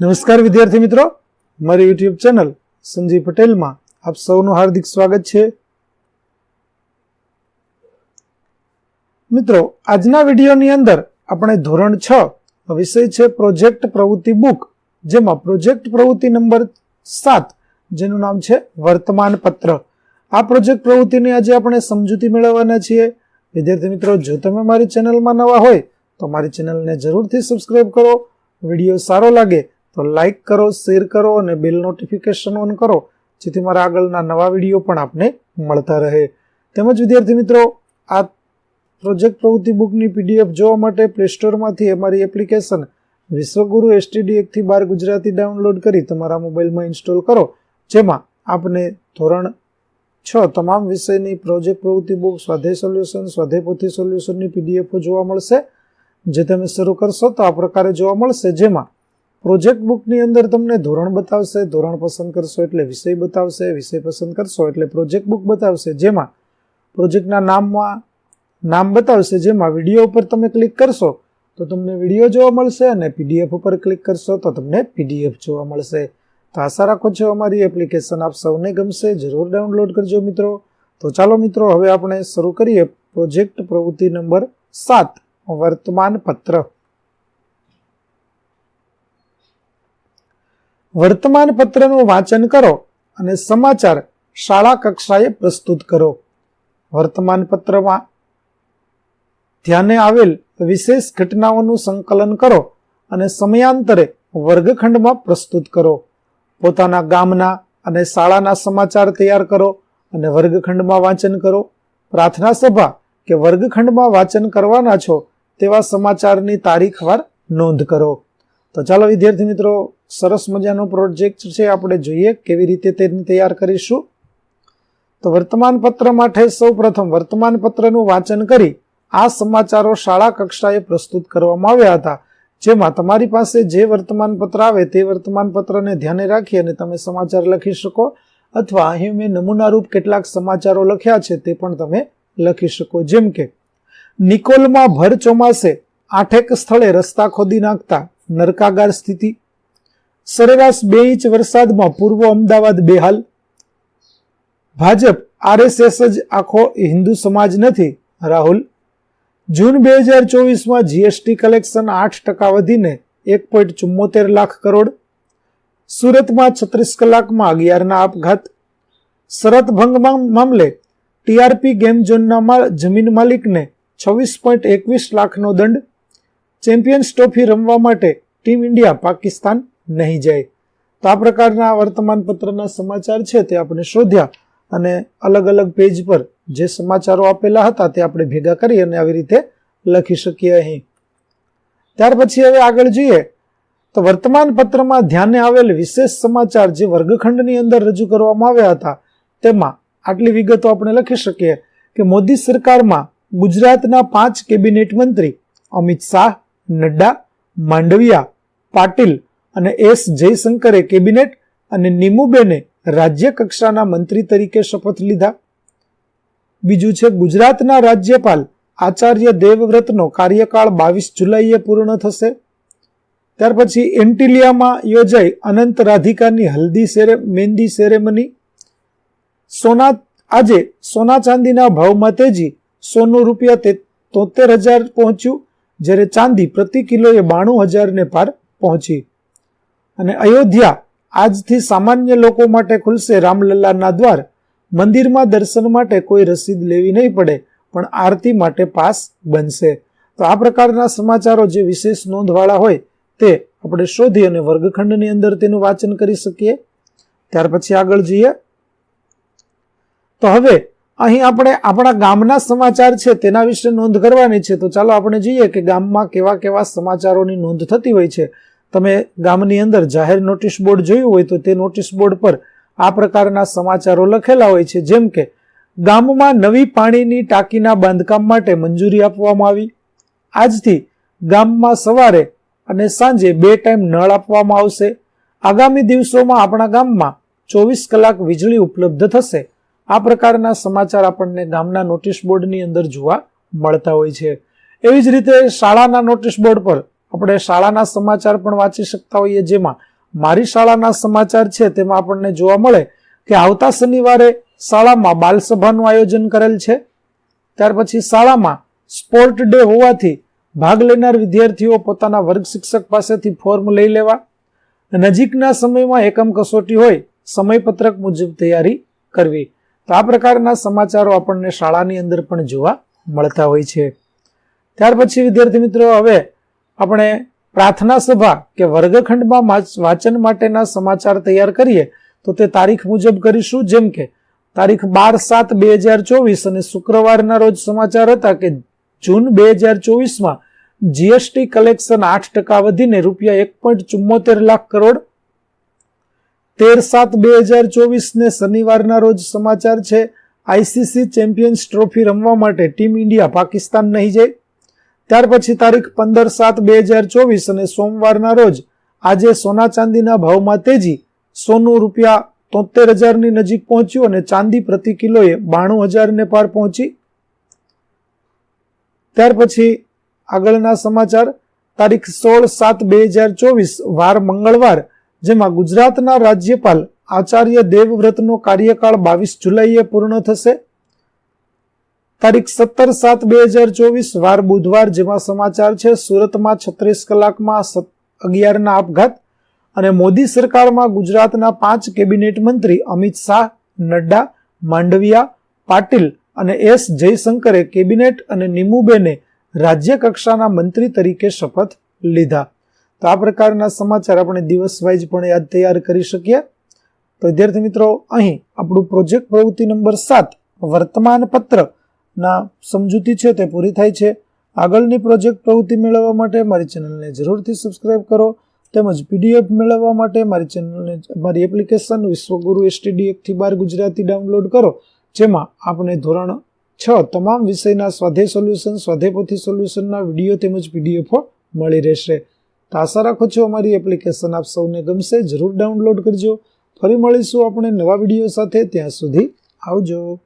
નમસ્કાર વિદ્યાર્થી મિત્રો. મારી યુટ્યુબ ચેનલ સંજીવ પટેલમાં આપ સૌનું હાર્દિક સ્વાગત છે. મિત્રો, આજના વિડીયોની અંદર આપણે ધોરણ છ વિષય છે પ્રોજેક્ટ પ્રવૃત્તિ બુક જેમાં પ્રોજેક્ટ પ્રવૃત્તિ નંબર સાત, જેનું નામ છે વર્તમાન પત્ર. આ પ્રોજેક્ટ પ્રવૃત્તિની આજે આપણે સમજૂતી મેળવવાના છીએ. વિદ્યાર્થી મિત્રો, જો તમે મારી ચેનલમાં નવા હોય તો મારી ચેનલને જરૂરથી સબસ્ક્રાઈબ કરો. વીડિયો સારો લાગે તો લાઈક કરો શેર કરો અને બેલ નોટિફિકેશન ઓન કરો, જેથી મારા આગળના નવા વીડિયો પણ આપને મળતા રહે. તેમજ વિદ્યાર્થી મિત્રો, આ પ્રોજેક્ટ પ્રવૃત્તિ બુકની પીડીએફ જોવા માટે પ્લે સ્ટોરમાંથી અમારી એપ્લિકેશન વિશ્વગુરુ એસટીડી એકથી બાર ગુજરાતી ડાઉનલોડ કરી તમારા મોબાઈલમાં ઇન્સ્ટોલ કરો, જેમાં આપને ધોરણ છ તમામ વિષયની પ્રોજેક્ટ પ્રવૃત્તિ બુક સ્વાધ્યાય સોલ્યુશન સ્વાધ્યાય પોથી સોલ્યુશનની પીડીએફો જોવા મળશે. જે તમે શરૂ કરશો તો આ પ્રકારે જોવા મળશે, જેમાં પ્રોજેક્ટ બુકની અંદર તમને ધોરણ બતાવશે, ધોરણ પસંદ કરશો એટલે વિષય બતાવશે, વિષય પસંદ કરશો એટલે પ્રોજેક્ટ બુક બતાવશે. જેમાં પ્રોજેક્ટના નામમાં, નામ બતાવશે, જેમાં વીડિયો ઉપર તમે ક્લિક કરશો તો તમને વીડિયો જોવા મળશે અને પીડીએફ ઉપર ક્લિક કરશો તો તમને પીડીએફ જોવા મળશે. તો આશા રાખો છો અમારી એપ્લિકેશન આપ સૌને ગમશે, જરૂર ડાઉનલોડ કરજો મિત્રો. તો ચાલો મિત્રો, હવે આપણે શરૂ કરીએ. પ્રોજેક્ટ પ્રવૃત્તિ નંબર સાત વર્તમાન પત્ર વર્તમાન પત્રનું વાંચન કરો અને સમાચાર શાળા કક્ષાએ પ્રસ્તુત કરો. વર્તમાન પત્રમાં ધ્યાને આવેલ વિશેષ ઘટનાઓનું સંકલન કરો અને સમયાંતરે વર્ગખંડમાં પ્રસ્તુત કરો. પોતાના ગામના અને શાળાના સમાચાર તૈયાર કરો અને વર્ગખંડમાં વાંચન કરો. પ્રાર્થના સભા કે વર્ગખંડમાં વાંચન કરવાના છો તેવા સમાચારની તારીખવાર નોંધ કરો. તો ચાલો વિદ્યાર્થી મિત્રો, સરસ મજાનો પ્રોજેક્ટ છે, આપણે જોઈએ કેવી રીતે તેને તૈયાર કરીશું. તો વર્તમાન પત્ર માટે સૌ પ્રથમ વર્તમાન પત્રનું વાંચન કરી આ સમાચારો શાળા કક્ષાએ પ્રસ્તુત કરવામાં આવ્યા હતા. જેમાં તમારી પાસે જે વર્તમાન પત્ર આવે તે વર્તમાન પત્રને ધ્યાને રાખી અને તમે સમાચાર લખી શકો અથવા અહીં મેં નમૂનારૂપ કેટલાક સમાચારો લખ્યા છે તે પણ તમે લખી શકો. જેમ કે, નિકોલમાં ભર ચોમાસે, આઠેક સ્થળે રસ્તા ખોદી નાખતા નરકાગાર સ્થિતિ. સરેરાશ બે ઇંચ વરસાદમાં પૂર્વ અમદાવાદ બેહાલ. ભાજપ, આરએસએસ જ આખો હિન્દુ સમાજ નથી, રાહુલ. જૂન બે હજાર ચોવીસમાં જીએસટી કલેક્શન આઠ ટકા વધીને એક પોઈન્ટ ચુમ્મોતેર લાખ કરોડ. સુરતમાં છત્રીસ કલાકમાં અગિયારના આપઘાત. શરત ભંગ મામલે ટીઆરપી ગેમ ઝોનના જમીન માલિકને છવ્વીસ પોઈન્ટ એકવીસ લાખનો દંડ. ચેમ્પિયન્સ ટ્રોફી રમવા માટે ટીમ ઇન્ડિયા પાકિસ્તાન નહીં જાય. તો આ પ્રકારના વર્તમાન પત્રના સમાચાર છે તે આપણે શોધ્યા અને અલગ અલગ પેજ પર જે સમાચારો આપેલા હતા તે આપણે ભેગા કરી અને આવી રીતે લખી શકીએ અહીં. ત્યાર પછી હવે આગળ જોઈએ તો વર્તમાન પત્રમાં ધ્યાને આવેલ વિશેષ સમાચાર જે વર્ગખંડની અંદર રજૂ કરવામાં આવ્યા હતા તેમાં આટલી વિગતો આપણે લખી શકીએ કે મોદી સરકારમાં ગુજરાતના પાંચ કેબિનેટ મંત્રી અમિત શાહ નડ્ડા, માંડવિયા, પાટીલ અને એસ જયશંકરે કેબિનેટ અને નીમુબેને રાજ્ય કક્ષાના મંત્રી તરીકે શપથ લીધા. બીજું છે ગુજરાતના રાજ્યપાલ આચાર્ય દેવવ્રતનો કાર્યકાળ બાવીસ જુલાઈએ પૂર્ણ થશે. ત્યાર પછી એન્ટિલિયામાં યોજાઈ અનંત રાધિકાની હલ્દી સેરે, મહેંદી સેરેમની. સોના, આજે સોના ચાંદીના ભાવમાં તેજી સોનું રૂપિયા તોતેર હજાર પહોંચ્યું. જ્યારે ચાંદી પ્રતિ કિલોએ બાણું હજારને પાર પહોંચી. અને અયોધ્યા આજથી સામાન્ય લોકો માટે ખુલશે રામલલ્લાના દ્વાર. મંદિરમાં દર્શન માટે કોઈ રસીદ લેવી નહીં પડે, પણ આરતી માટે પાસ બનશે. તો આ પ્રકારના સમાચારો જે વિશેષ નોંધવાળા હોય, તે આપણે શોધી અને વર્ગખંડની અંદર તેનું વાંચન કરી શકીએ. ત્યાર પછી આગળ જઈએ. તો હવે અહીં આપણે આપણા ગામના સમાચાર છે, તેના વિશે નોંધ કરવાની છે. તો ચાલો આપણે જોઈએ કે ગામમાં કેવા કેવા સમાચારોની નોંધ થતી હોય છે. તમે ગામની અંદર જાહેર નોટિસ બોર્ડ જોયું હોય તો તે નોટિસ બોર્ડ પર આ પ્રકારના સમાચારો લખેલા હોય છે. જેમ કે, ગામમાં નવી પાણીની ટાંકીના બાંધકામ માટે મંજૂરી આપવામાં આવી. આજથી ગામમાં સવારે અને સાંજે બે ટાઈમ નળ આપવામાં આવશે. આગામી દિવસોમાં આપણા ગામમાં ચોવીસ કલાક વીજળી ઉપલબ્ધ થશે. આ પ્રકારના સમાચાર આપણને ગામના નોટિસ બોર્ડની અંદર જોવા મળતા હોય છે. એવી જ રીતે શાળાના નોટિસ બોર્ડ પર આપણે શાળાના સમાચાર પણ વાંચી શકતા હોઈએ, જેમાં મારી શાળાના સમાચાર છે તેમાં આપણને જોવા મળે કે આવતા શનિવારે શાળામાં બાલસભાનું આયોજન કરેલ છે. ત્યાર પછી શાળામાં સ્પોર્ટ ડે હોવાથી ભાગ લેનાર વિદ્યાર્થીઓ પોતાના વર્ગ શિક્ષક પાસેથી ફોર્મ લઈ લેવા. નજીકના સમયમાં એકમ કસોટી હોય, સમયપત્રક મુજબ તૈયારી કરવી. તો આ પ્રકારના સમાચારો આપણને શાળાની અંદર પણ જોવા મળતા હોય છે. ત્યાર પછી, વિદ્યાર્થી મિત્રો, હવે આપણે પ્રાર્થના સભા કે વર્ગખંડમાં વાચ- વાંચન માટેના સમાચાર તૈયાર કરીએ તો તે તારીખ મુજબ કરીશું. જેમ કે, તારીખ બાર સાત બે હજાર ચોવીસ અને શુક્રવારના રોજ સમાચાર હતા કે જૂન બે હજાર ચોવીસમાં જીએસટી કલેક્શન આઠ ટકા વધીને રૂપિયા એક પોઈન્ટ ચુમ્મોતેર લાખ કરોડ તેર સાત બે હજાર ચોવીસને શનિવારના રોજ સમાચાર છે, આઈસીસી ચેમ્પિયન્સ ટ્રોફી રમવા માટે ટીમ ઇન્ડિયા પાકિસ્તાન નહીં જાય. ત્યાર પછી તારીખ પંદર સાત બે હજાર ચોવીસ અને સોમવારના રોજ આજે સોના ચાંદીના ભાવમાં તેજી, સોનું રૂપિયા તોતેર હજારની નજીક પહોંચ્યું અને ચાંદી પ્રતિ કિલોએ બાણું હજારને પાર પહોંચી. ત્યાર પછી આગળના સમાચાર, તારીખ સોળ સાત બે હજાર ચોવીસ, વાર મંગળવાર જેમાં ગુજરાતના રાજ્યપાલ આચાર્ય દેવવ્રતનો કાર્યકાળ બાવીસ જુલાઈએ પૂર્ણ થશે. તારીખ સત્તર સાત બે હજાર ચોવીસ વાર બુધવાર જેમાં સમાચાર છે, સુરતમાં છત્રીસ કલાકમાં અગિયારના આપઘાત અને મોદી સરકારમાં ગુજરાતના પાંચ કેબિનેટ મંત્રી અમિત શાહ, નડ્ડા, માંડવિયા, પાટીલ અને એસ જયશંકરે કેબિનેટ અને નિમુબેને રાજ્ય કક્ષાના મંત્રી તરીકે શપથ લીધા. તો આ પ્રકારના સમાચાર આપણે દિવસ વાઇઝ પણ યાદ તૈયાર કરી શકીએ. તો વિદ્યાર્થી મિત્રો, અહીં આપણું પ્રોજેક્ટ પ્રવૃત્તિ નંબર સાત વર્તમાન પત્રના સમજૂતી છે તે પૂરી થાય છે. આગળની પ્રોજેક્ટ પ્રવૃત્તિ મેળવવા માટે મારી ચેનલને જરૂરથી સબસ્ક્રાઇબ કરો. તેમજ પીડીએફ મેળવવા માટે મારી ચેનલને, મારી એપ્લિકેશન વિશ્વગુરુ એસટીડી એકથી બાર ગુજરાતી ડાઉનલોડ કરો. જેમાં આપણે ધોરણ છ તમામ વિષયના સ્વાધ્યાય સોલ્યુશન સ્વાધ્યાયપોથી સોલ્યુશનના વીડિયો તેમજ પીડીએફો મળી રહેશે. તો આશા રાખું છું અમારી એપ્લિકેશન આપ સૌને ગમશે. જરૂર ડાઉનલોડ કરજો. ફરી મળીશું આપણે નવા વીડિયો સાથે. ત્યાં સુધી આવજો.